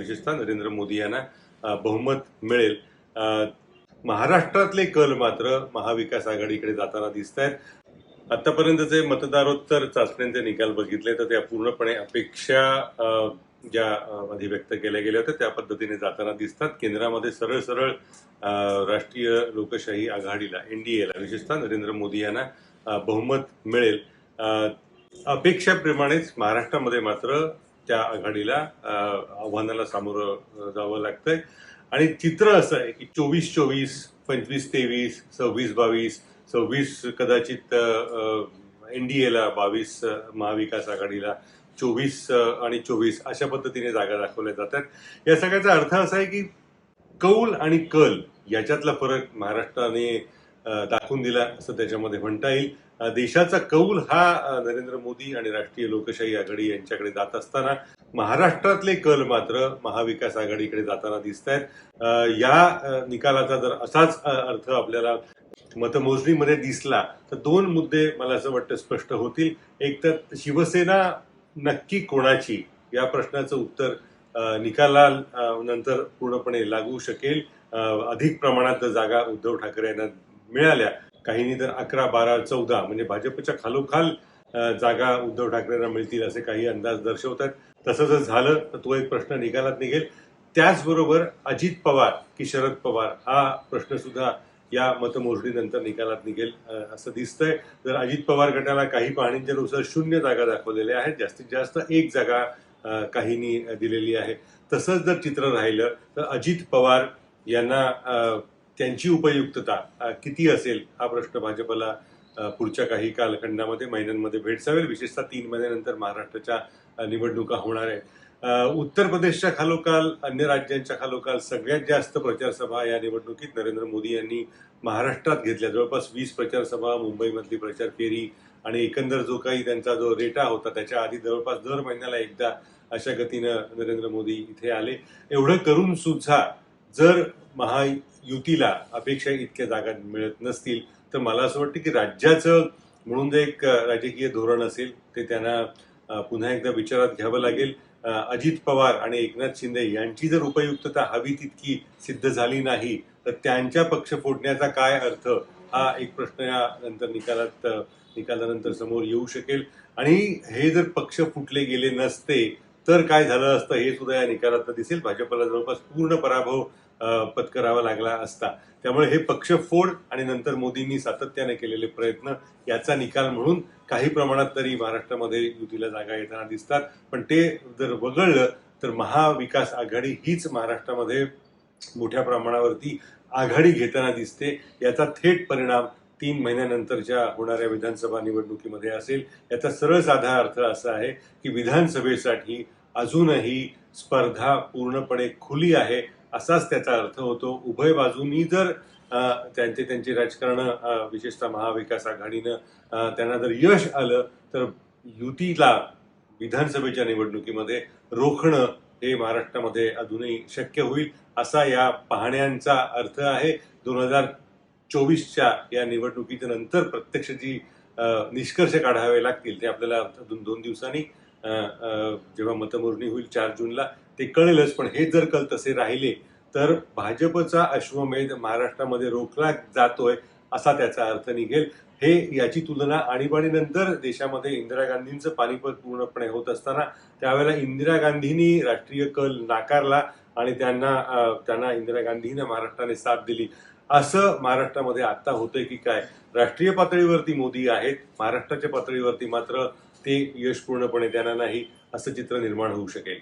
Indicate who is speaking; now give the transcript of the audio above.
Speaker 1: विशेषतः नरेंद्र मोदी यांना बहुमत मिळेल. महाराष्ट्रातले कल मात्र महाविकास आघाडीकडे जाताना दिसत आहेत आतापर्यंतचे मतदारोत्तर चाचण्यांचे निकाल बघितले तर त्या पूर्णपणे अपेक्षा ज्या आधी व्यक्त केल्या गेल्या होत्या त्या पद्धतीने जाताना दिसतात. केंद्रामध्ये सरळ सरळ राष्ट्रीय लोकशाही आघाडीला एनडीएला विशेषतः नरेंद्र मोदी यांना बहुमत मिळेल. अपेक्षाप्रमाणेच महाराष्ट्रामध्ये मात्र त्या आघाडीला आव्हानाला सामोरं जावं लागतंय. आणि चित्र असं आहे की चोवीस चोवीस पंचवीस तेवीस सव्वीस बावीस सव्वीस कदाचित एनडीएला बावीस महाविकास आघाडीला चोवीस आणि चोवीस अशा पद्धतीने जागा दाखवल्या जातात. या सगळ्याचा अर्थ असा आहे की कौल आणि कल याच्यातला फरक महाराष्ट्राने दाखवून दिला असं त्याच्यामध्ये म्हणता येईल. देशाचा कौल हा नरेंद्र मोदी आणि राष्ट्रीय लोकशाही आघाडी यांच्याकडे जात असताना महाराष्ट्रातले कल मात्र महाविकास आघाडीकडे जाताना दिसत आहेत या निकालाचा जर असाच अर्थ आपल्याला मतमोजणीमध्ये दिसला तर दोन मुद्दे मला असं वाटतं स्पष्ट होतील. एक तर शिवसेना नक्की कोणाची? या प्रश्नाचं उत्तर निकाला नंतर पूर्णपणे लागू शकेल. अधिक प्रमाणात जागा उद्धव ठाकरे यांना मिळाल्या काहींनी तर अकरा बारा चौदा म्हणजे भाजपच्या खालोखाल जागा उद्धव ठाकरेंना मिळतील असे काही अंदाज दर्शवतात. तसं जर झालं तर तो एक प्रश्न निकालात निघेल. त्याचबरोबर अजित पवार की शरद पवार हा प्रश्न सुद्धा या मतमोजणीनंतर निकालात निघेल असं दिसतंय. जर अजित पवार गटाला काही पाहणींच्यानुसार शून्य जागा दाखवलेल्या आहेत जास्तीत जास्त एक जागा काहींनी दिलेली आहे. तसंच जर चित्र राहिलं तर अजित पवार यांना त्यांची उपयुक्तता किती असेल हा प्रश्न भाजपला पुढच्या काही कालखंडामध्ये महिन्यांमध्ये भेडसावेल विशेषतः तीन महिन्यानंतर महाराष्ट्राच्या निवडणुका होणार आहेत. उत्तर प्रदेशच्या खालोखाल अन्य राज्यांच्या खालोखाल सगळ्यात जास्त प्रचार सभा या निवडणुकीत नरेंद्र मोदी यांनी महाराष्ट्रात घेतल्या. जवळपास वीस प्रचार सभा मुंबईमधली प्रचार फेरी आणि एकंदर जो काही त्यांचा जो रेटा होता त्याच्या आधी जवळपास दर महिन्याला एकदा अशा गतीनं नरेंद्र मोदी इथे आले. एवढं करून सुद्धा जर महायुतीला अपेक्षा इतक्या जागा मिळत नसतील तर मला असं वाटतं की राज्याचं म्हणून जे एक राजकीय धोरण असेल ते त्यांना पुन्हा एकदा विचारात घ्यावं लागेल. अजित पवार आणि एकनाथ शिंदे यांची जर उपयुक्तता हवी तितकी सिद्ध झाली नाही तर त्यांच्या पक्ष फोडण्याचा काय अर्थ? हा एक प्रश्न या नंतर निकालात निकालानंतर समोर येऊ शकेल. आणि हे जर पक्ष फुटले गेले नसते तर काय झालं असतं हे सुद्धा या निकालात दिसेल. भाजपला जवळपास पूर्ण पराभव पत्करावा लागला असता. त्यामुळे हे पक्ष फोड आणि नंतर मोदींनी सातत्याने केलेले प्रयत्न याचा निकाल म्हणून काही प्रमाणात तरी महाराष्ट्रामध्ये युतीला जागा येताना दिसतात. पण ते जर वगळलं तर महाविकास आघाडी हीच महाराष्ट्रामध्ये मोठ्या प्रमाणावरती आघाडी घेताना दिसते. याचा थेट परिणाम तीन महिन्यानंतरच्या होणाऱ्या विधानसभा निवडणुकीमध्ये असेल याचा सरळ साधा अर्थ असा आहे की विधानसभेसाठी अजूनही स्पर्धा पूर्णपणे खुली आहे असाच त्याचा अर्थ होतो. उभय बाजूंनी जर त्यांचे त्यांचे राजकारण विशेषतः महाविकास आघाडीनं त्यांना जर यश आलं तर युतीला विधानसभेच्या निवडणुकीमध्ये रोखणं हे महाराष्ट्रामध्ये अजूनही शक्य होईल असा या पाहण्यांचा अर्थ आहे. दोन हजार चोवीसच्या या निवडणुकीच्या नंतर प्रत्यक्ष जी निष्कर्ष काढावे लागतील ते आपल्याला अजून दोन दिवसांनी जेव्हा मतमोजणी होईल चार जूनला ते कळेलच. पण हे जर कल तसे राहिले तर भाजपचा अश्वमेध महाराष्ट्रामध्ये रोखला जातोय असा त्याचा अर्थ निघेल. हे याची तुलना आणीबाणीनंतर देशामध्ये इंदिरा गांधींचं पानिपत पूर्णपणे होत असताना त्यावेळेला इंदिरा गांधींनी राष्ट्रीय कल नाकारला. आणि त्यांना त्यांना इंदिरा गांधीनं महाराष्ट्राने साथ दिली. असं महाराष्ट्रामध्ये आता होतंय की काय? राष्ट्रीय पातळीवरती मोदी आहेत. महाराष्ट्राच्या पातळीवरती मात्र ते यश पूर्णपणे त्यांना नाही असं चित्र निर्माण होऊ शकेल.